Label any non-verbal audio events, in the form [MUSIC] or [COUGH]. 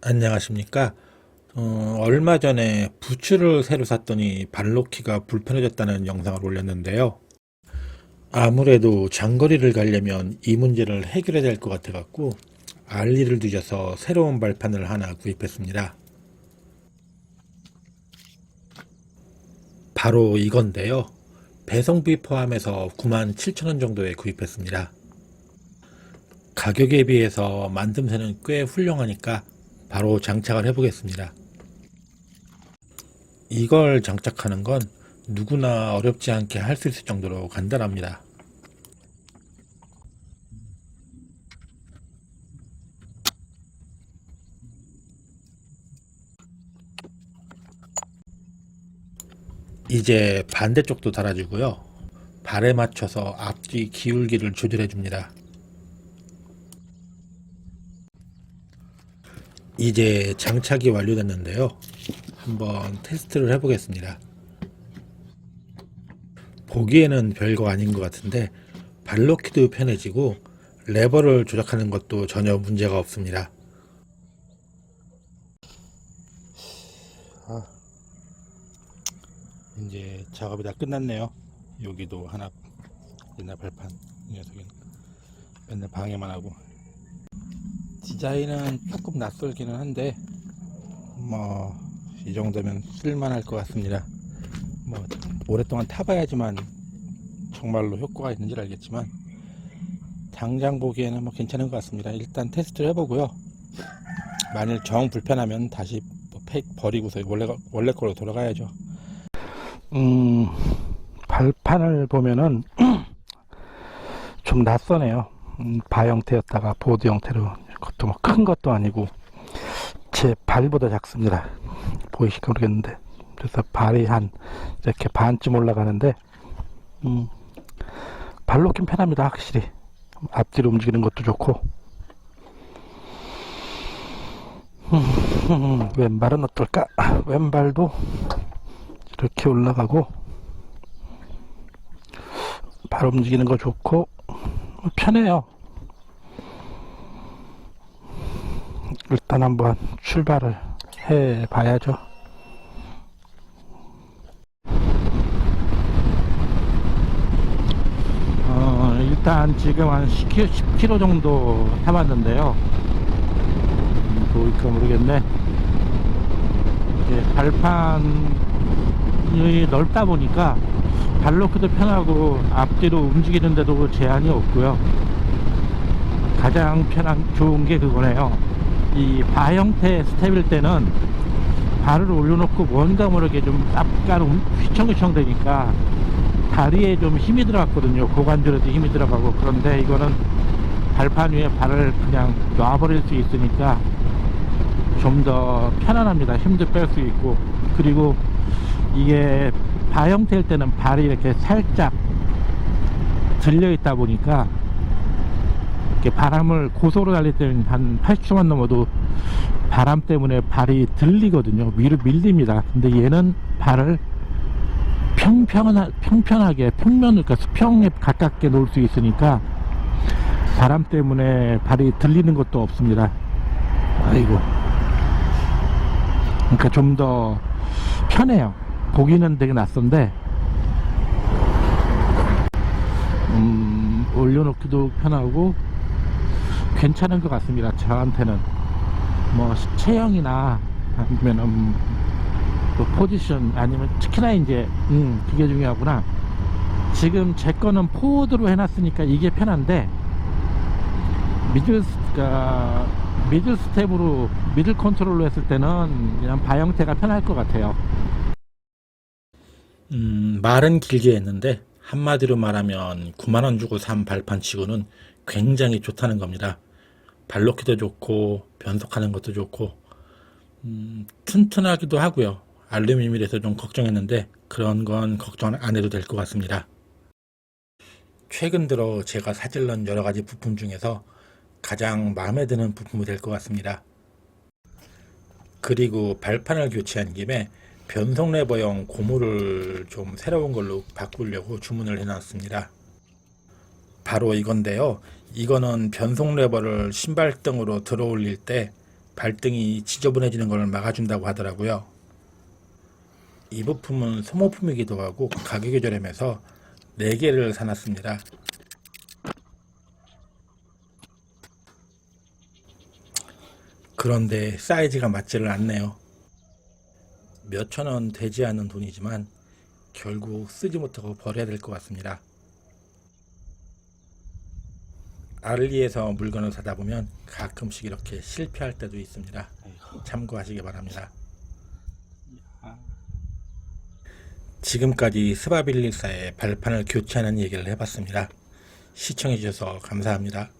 안녕하십니까. 어, 얼마 전에 부츠를 새로 샀더니 발놓기가 불편해졌다는 영상을 올렸는데요. 아무래도 장거리를 가려면 이 문제를 해결해야 될 것 같아 갖고 알리를 뒤져서 새로운 발판을 하나 구입했습니다. 바로 이건데요. 배송비 포함해서 97,000원 정도에 구입했습니다. 가격에 비해서 만듦새는 꽤 훌륭하니까 바로 장착을 해보겠습니다. 이걸 장착하는 건 누구나 어렵지 않게 할 수 있을 정도로 간단합니다. 이제 반대쪽도 달아주고요. 발에 맞춰서 앞뒤 기울기를 조절해 줍니다. 이제 장착이 완료됐는데요. 한번 테스트를 해보겠습니다. 보기에는 별거 아닌 것 같은데 발놓기도 편해지고 레버를 조작하는 것도 전혀 문제가 없습니다. 아, 이제 작업이 다 끝났네요. 여기도 하나 옛날 발판 이 녀석은 맨날 방해만 하고 디자인은 조금 낯설기는 한데 뭐 이 정도면 쓸만할 것 같습니다. 뭐 오랫동안 타봐야지만 정말로 효과가 있는지 알겠지만 당장 보기에는 뭐 괜찮은 것 같습니다. 일단 테스트를 해보고요. 만일 정 불편하면 다시 뭐팩 버리고서 원래 원래 걸로 돌아가야죠. 음 발판을 보면은 [CLEARS THROAT] 좀 낯서네요. 음, 바 형태였다가 보드 형태로 그것도 뭐 큰 것도 아니고 제 발보다 작습니다. 보이실까 모르겠는데. 그래서 발이 한 이렇게 반쯤 올라가는데 음, 발로 긴 편합니다 확실히. 앞뒤로 움직이는 것도 좋고. 음, [LAUGHS] 왼발은 어떨까? 왼발도 이렇게 올라가고 발 움직이는 거 좋고 편해요 일단 한번 출발을 해 봐야죠. 어, 일단 지금 한 10km, 10km 정도 해봤는데요. 음, 보일까 모르겠네. 이게 발판이 넓다 보니까 발로크도 편하고 앞뒤로 움직이는데도 제한이 없고요. 가장 편한 좋은 게 그거네요. 이 바 형태 스텝일 때는 발을 올려놓고 뭔가 모르게 좀 약간 움- 휘청휘청 되니까 다리에 좀 힘이 들어갔거든요. 고관절에도 힘이 들어가고 그런데 이거는 발판 위에 발을 그냥 놔버릴 수 있으니까 좀 더 편안합니다. 힘도 뺄 수 있고 그리고 이게 바 형태일 때는 발이 이렇게 살짝 들려 있다 보니까 바람을 고속으로 달릴 때는 한 80초만 넘어도 바람 때문에 발이 들리거든요. 위로 밀립니다. 근데 얘는 발을 평평하, 평평하게 평면을 그러니까 수평에 가깝게 놓을 수 있으니까 바람 때문에 발이 들리는 것도 없습니다. 아이고. 그러니까 좀 더 편해요. 보기는 되게 낯선데 음, 올려놓기도 편하고 괜찮은 것 같습니다. 저한테는 뭐 체형이나 아니면 음, 그 포지션 아니면 특히나 이제 음 그게 중요하구나. 지금 제 거는 포워드로 해놨으니까 이게 편한데 미들 스- 그러니까 미들 스텝으로 미들 컨트롤로 했을 때는 그냥 바 형태가 편할 것 같아요. 음, 말은 길게 했는데 한마디로 말하면 9만 원 주고 산 발판치고는 굉장히 좋다는 겁니다. 발놓기도 좋고 변속하는 것도 좋고 음, 튼튼하기도 하고요. 알루미늄이라서 좀 걱정했는데 그런 건 걱정 안 해도 될 것 같습니다. 최근 들어 제가 사질른 여러 가지 부품 중에서 가장 마음에 드는 부품이 될 것 같습니다. 그리고 발판을 교체한 김에 변속 레버용 고무를 좀 새로운 걸로 바꾸려고 주문을 해놨습니다. 바로 이건데요. 이거는 변속 레버를 신발등으로 들어 올릴 때 발등이 지저분해지는 걸 막아준다고 하더라고요. 이 부품은 소모품이기도 하고 가격이 저렴해서 4개를 사놨습니다. 그런데 사이즈가 맞지를 않네요. 몇천 원 되지 않는 돈이지만 결국 쓰지 못하고 버려야 될 것 같습니다. 알리에서 물건을 사다 보면 가끔씩 이렇게 실패할 때도 있습니다. 참고하시기 바랍니다. 지금까지 스바빌리사의 발판을 교체하는 얘기를 해봤습니다. 시청해주셔서 감사합니다.